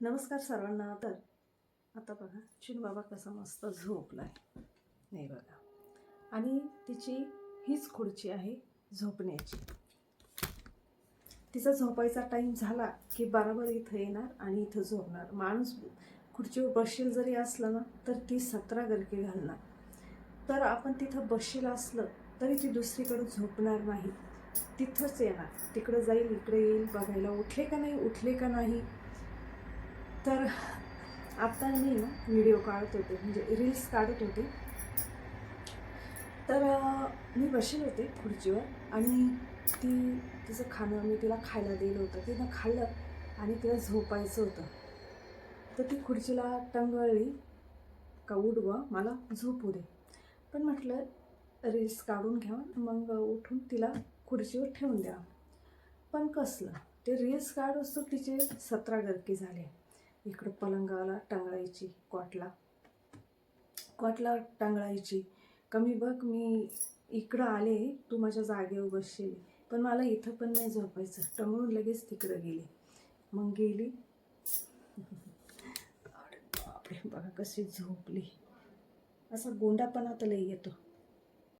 नमस्कार सर्वांना. तर आता बघा चिन बाबा कसा मस्त झोपला आहे नाही बघा. आणि तिची हीच खुर्ची आहे झोपण्याची. तिचा झोपायचा टाईम झाला की बरोबर इथं येणार आणि इथं झोपणार. माणूस खुर्चीवर बसशील जरी असलं ना तर ती सतरा गरके घालणार. तर आपण तिथं बसशील असलं तरी ती दुसरीकडे झोपणार नाही. तिथंच येणार. तिकडं जाईल इकडे येईल बघायला उठले का नाही उठले का नाही तर आत्ता मी ना व्हिडिओ काढत होते म्हणजे रील्स काढत होते. तर मी बसेल होते खुर्चीवर आणि ती तिचं खाणं मी तिला खायला दिलं होतं. तिनं खाल्लं आणि तिला झोपायचं होतं. तर ती खुर्चीला टंगळली का उडवा मला झोपू दे. पण म्हटलं रील्स काढून घ्या मग उठून तिला खुर्चीवर ठेवून द्या. पण कसलं ते रील्स काढ असतो तिचे सतरा गरके झाले. इकडं पलंगाला टांगळायची कॉटला. कॉटला टांगळायची. कमी बघ मी इकडं आले तू माझ्या जागेवर बसशील पण मला इथं पण नाही झोपायचं. टंगळून लगेच तिकडं गेली. मग गेली. बापरे बघा कशी झोपली. असा गोंडापणा तर लई येतो.